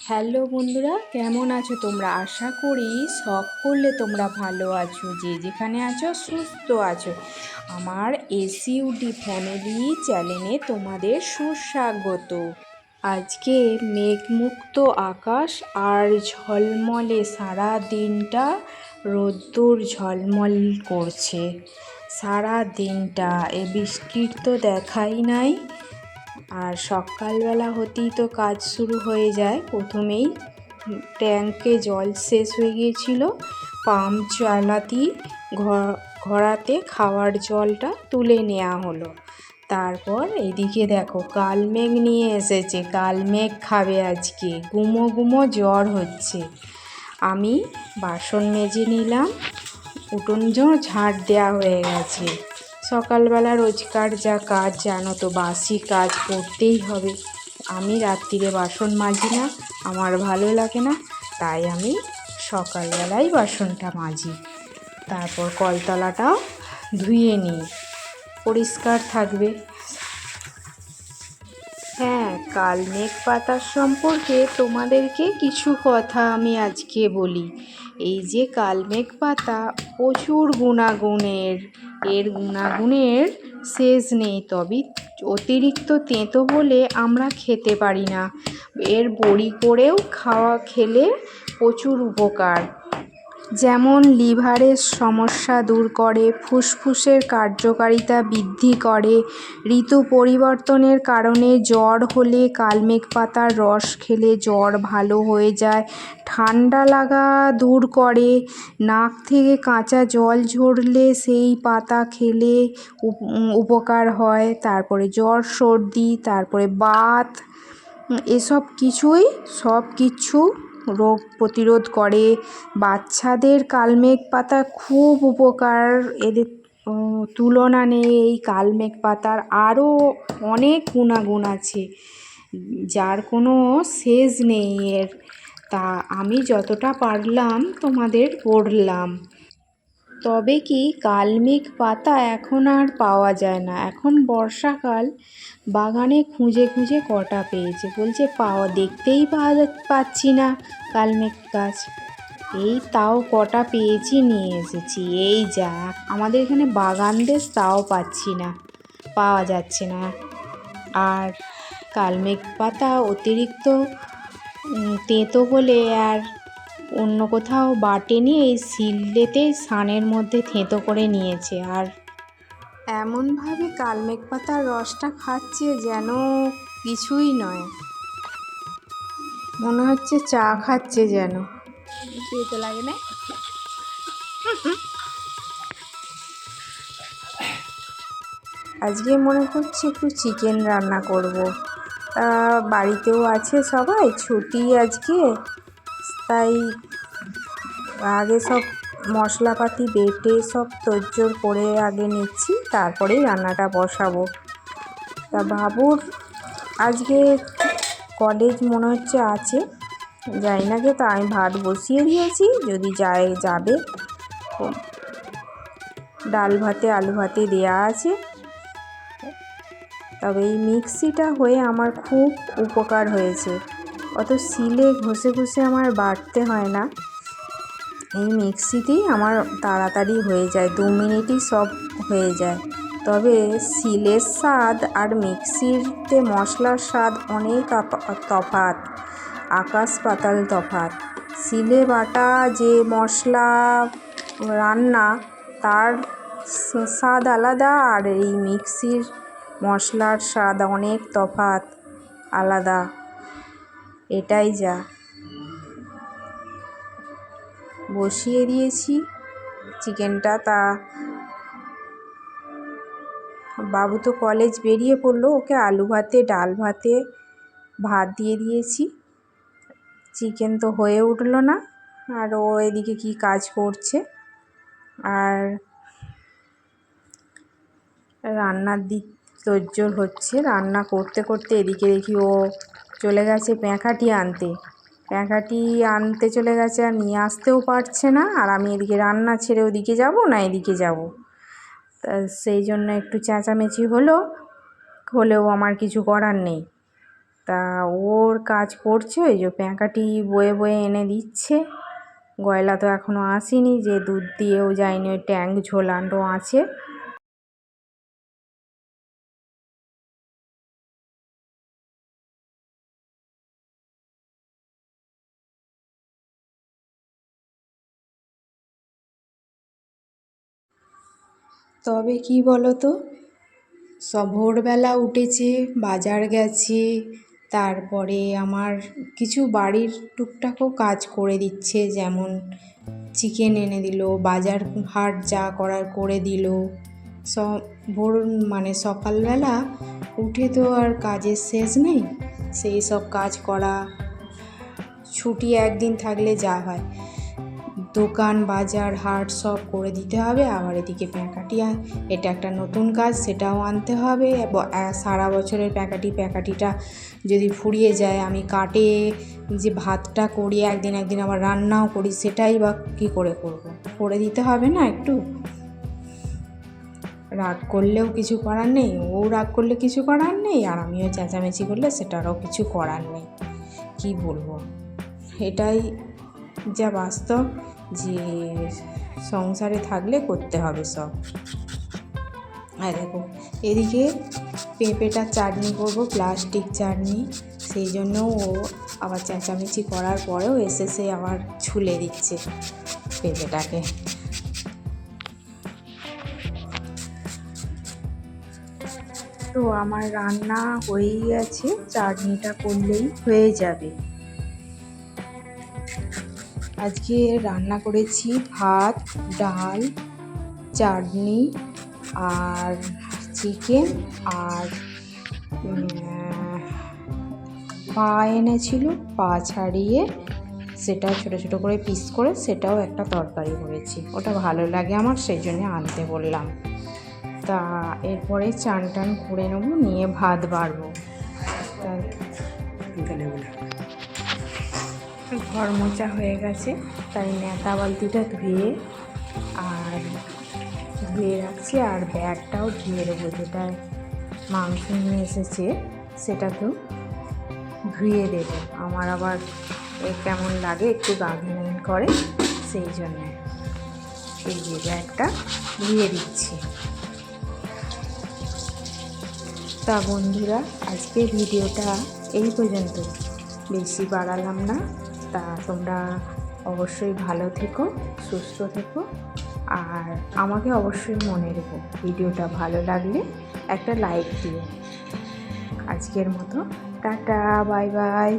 Hello বন্ধুরা, কেমন আছো তোমরা? আশা করি শখ করলে তোমরা ভালো আছো। যে যেখানে আছো, সুস্থ আছো। আমার এসইউডি ফ্যামিলি চ্যানেলে তোমাদের সুস্বাগত। আজকে মেঘমুক্ত আকাশ আর ঝলমলে সারা দিনটা রোদ্দুর ঝলমল করছে। সারা দিনটা, এ বৃষ্টির তো দেখাই নাই। আর সকালবেলা হতেই তো কাজ শুরু হয়ে যায়। প্রথমেই ট্যাঙ্কে জল শেষ হয়ে গিয়েছিল। পাম্প চালাতেই ঘরাতে খাওয়ার জলটা তুলে নেওয়া হলো। তারপর এদিকে দেখো কালমেঘ নিয়ে এসেছে। কালমেঘ খাবে আজকে। গুমো গুমো জ্বর হচ্ছে। আমি বাসন মেজে নিলাম, উঠোন ঝাড় দেওয়া হয়ে গেছে। সকালবেলা রোজকার যা কাজ, জানো তো, বাসি কাজ করতেই হবে। আমি রাত্রিরে বাসন মাজি না, আমার ভালো লাগে না, তাই আমি সকালবেলাই বাসনটা মাজি। তারপর কলতলাটাও ধুয়ে নিই। পরিষ্কার থাকবে। কালমেঘ পাতার সম্পর্কে তোমাদেরকে কিছু কথা আমি আজকে বলি। এই যে কালমেঘ পাতা প্রচুর গুণাগুণের, এর গুণাগুণের শেষ নেই তবে অতিরিক্ত তেঁতো বলে আমরা খেতে পারি না। এর বড়ি করেও খাওয়া খেলে প্রচুর উপকার। যেমন লিভারের সমস্যা দূর করে, ফুসফুসের কার্যকারিতা বৃদ্ধি করে, ঋতু পরিবর্তনের কারণে জ্বর হলে কালমেঘ পাতার রস খেলে জ্বর ভালো হয়ে যায়, ঠান্ডা লাগা দূর করে, নাক থেকে কাঁচা জল ঝরলে সেই পাতা খেলে উপকার হয়, তারপরে জ্বর, সর্দি, তারপরে বাত, এসব কিছুই সব কিছু রোগ প্রতিরোধ করে। বাচ্চাদের কালমেঘ পাতা খুব উপকার। এদের তুলনা নেই এই কালমেঘ পাতার। আরও অনেক গুণাগুণ আছে, যার কোনো শেষ নেই এর। তা আমি যতটা পারলাম তোমাদের পড়লাম। তবে কি কালমেঘ পাতা এখন আর পাওয়া যায় না? এখন বর্ষাকাল, বাগানে খুঁজে খুঁজে কটা পেয়েছে। বলছে, পাওয়া, দেখতেই পাওয়া পাচ্ছি না কালমেঘ গাছ। এই তাও কটা পেয়েছি, নিয়ে এসেছি। এই যা, আমাদের এখানে বাগান দেশ তাও পাচ্ছি না, পাওয়া যাচ্ছে না। আর কালমেঘ পাতা অতিরিক্ত তেঁতো বলে আর অন্য কোথাও বাটেনি এই শিলডেতে সানের মধ্যে থেঁতো করে নিয়েছে আর এমনভাবে কালমেঘ পাতার রসটা খাচ্ছে যেন কিছুই নয়। মনে হচ্ছে চা খাচ্ছে যেন। লাগে না? আজকে মনে করছি একটু চিকেন রান্না করব। বাড়িতেও আছে সবাই ছুটি আজকে তাই আগে সব মশলাপাতি বেটে সব তোড়জোড় করে আগে নিচ্ছি, তারপরেই রান্নাটা বসাবো। তা বাবুর আজকে কলেজ মনে হচ্ছে আছে। যাই না গে তা আমি ভাত বসিয়ে দিয়েছি, যদি যায়, যাবে। ডাল ভাতে, আলু ভাতে দেয়া আছে। তবে এই মিক্সিটা হয়ে আমার খুব উপকার হয়েছে। অত শিলে ঘষে ঘষে আমার বাটতে হয় না। এই মিক্সিতেই আমার তাড়াতাড়ি হয়ে যায়, দু মিনিটই সব হয়ে যায়। তবে শিলের স্বাদ আর মিক্সিতে মশলার স্বাদ অনেক তফাৎ, আকাশ পাতাল তফাৎ। শিলে বাটা যে মশলা রান্না, তার স্বাদ আলাদা আর এই মিক্সির মশলার স্বাদ অনেক তফাৎ আলাদা। এটাই যা। বসিয়ে দিয়েছি। চিকেনটা তা বাবু তো কলেজ বেরিয়ে পড়ল, ওকে আলু ভাতে, ডাল ভাতে ভাত দিয়ে দিয়েছি। চিকেন তো হয়ে উঠল না, আর ও এদিকে কী কাজ করছে? আর রান্নার দিক তোড়জোড় হচ্ছে, রান্না করতে করতে এদিকে দেখি ও চলে গেছে প্যাঁকাটি আনতে। প্যাঁকাটি আনতে চলে গেছে আর নিয়ে আসতেও পারছে না। আর আমি এদিকে রান্না ছেড়ে ওদিকে যাব না এদিকে যাব। তা সেই জন্য একটু চেঁচামেচি হলো, হলেও আমার কিছু করার নেই। তা ওর কাজ করছে, ওই যে প্যাঁকাটি বয়ে বয়ে এনে দিচ্ছে। গয়লা তো এখনও আসেনি, যে দুধ দিয়েও যায়নি, ওই ট্যাঙ্ক ঝোলানো আছে। তবে কি বলো তো সব ভোরবেলা উঠেছে, বাজার গেছে, তারপরে আমার কিছু বাড়ির টুকটাকও কাজ করে দিচ্ছে, যেমন চিকেন এনে দিল, বাজার হাট যা করার করে দিল। সব ভোর মানে সকালবেলা উঠে তো আর কাজের শেষ নেই, সেই সব কাজ করা, ছুটি একদিন থাকলে যা হয়। দোকান, বাজার, হাট সব করে দিতে হবে। আবার এদিকে প্যাঁকাটি এটা একটা নতুন কাজ, সেটাও আনতে হবে। সারা বছরের প্যাঁকাটি প্যাঁকাটিটা যদি ফুরিয়ে যায়, আমি কাটে যে ভাতটা করি, একদিন একদিন আবার রান্নাও করি, সেটাই বা কী করে করব? করে দিতে হবে না একটু? রাগ করলেও কিছু করার নেই, ও রাগ করলে কিছু করার নেই, আর আমিও চেঁচামেচি করলে সেটারও কিছু করার নেই। কি বলব? এটাই যা বাস্তব। যে সংসারে থাকলে করতে হবে সব। আর দেখো, এদিকে পেঁপেটা চাটনি করব, প্লাস্টিক চাটনি। সেই জন্য ও আবার চেঁচামেচি করার পরেও এসে সে আবার ছুলে দিচ্ছে পেঁপেটাকে। তো আমার রান্না হয়েই গেছে, চাটনিটা করলেই হয়ে যাবে। আজকে রান্না করেছি ভাত, ডাল, চাটনি আর চিকেন আর পা এনেছিল, পা ছাড়িয়ে সেটা ছোট ছোট করে পিস করে সেটাও একটা তরকারি করেছি। ওটা ভালো লাগে আমার, সেই জন্য আনতে বললাম। তা এরপরে চান টান করে নেব, নিয়ে ভাত বাড়বো। তা ঘর মোচা হয়ে গেছে, তাই নেতা বালতিটা ধুয়ে আর ধুয়ে রাখছি, আর ব্যাগটাও ধুয়ে দেবো যেটা মাংস নিয়ে এসেছে, সেটাকেও ধুয়ে দেবো। আমার আবার কেমন লাগে, একটু গাগিন করে, সেই জন্যে এই যে ব্যাগটা ধুয়ে দিচ্ছি। তা বন্ধুরা আজকে ভিডিওটা এই পর্যন্ত। বেশি বাড়ালাম না। তা তোমরা অবশ্যই ভালো থেকো, সুস্থ থেকো, আর আমাকে অবশ্যই মনে রেখো ভিডিওটা ভালো লাগলে একটা লাইক দিও। আজকের মতো, টাটা বাই বাই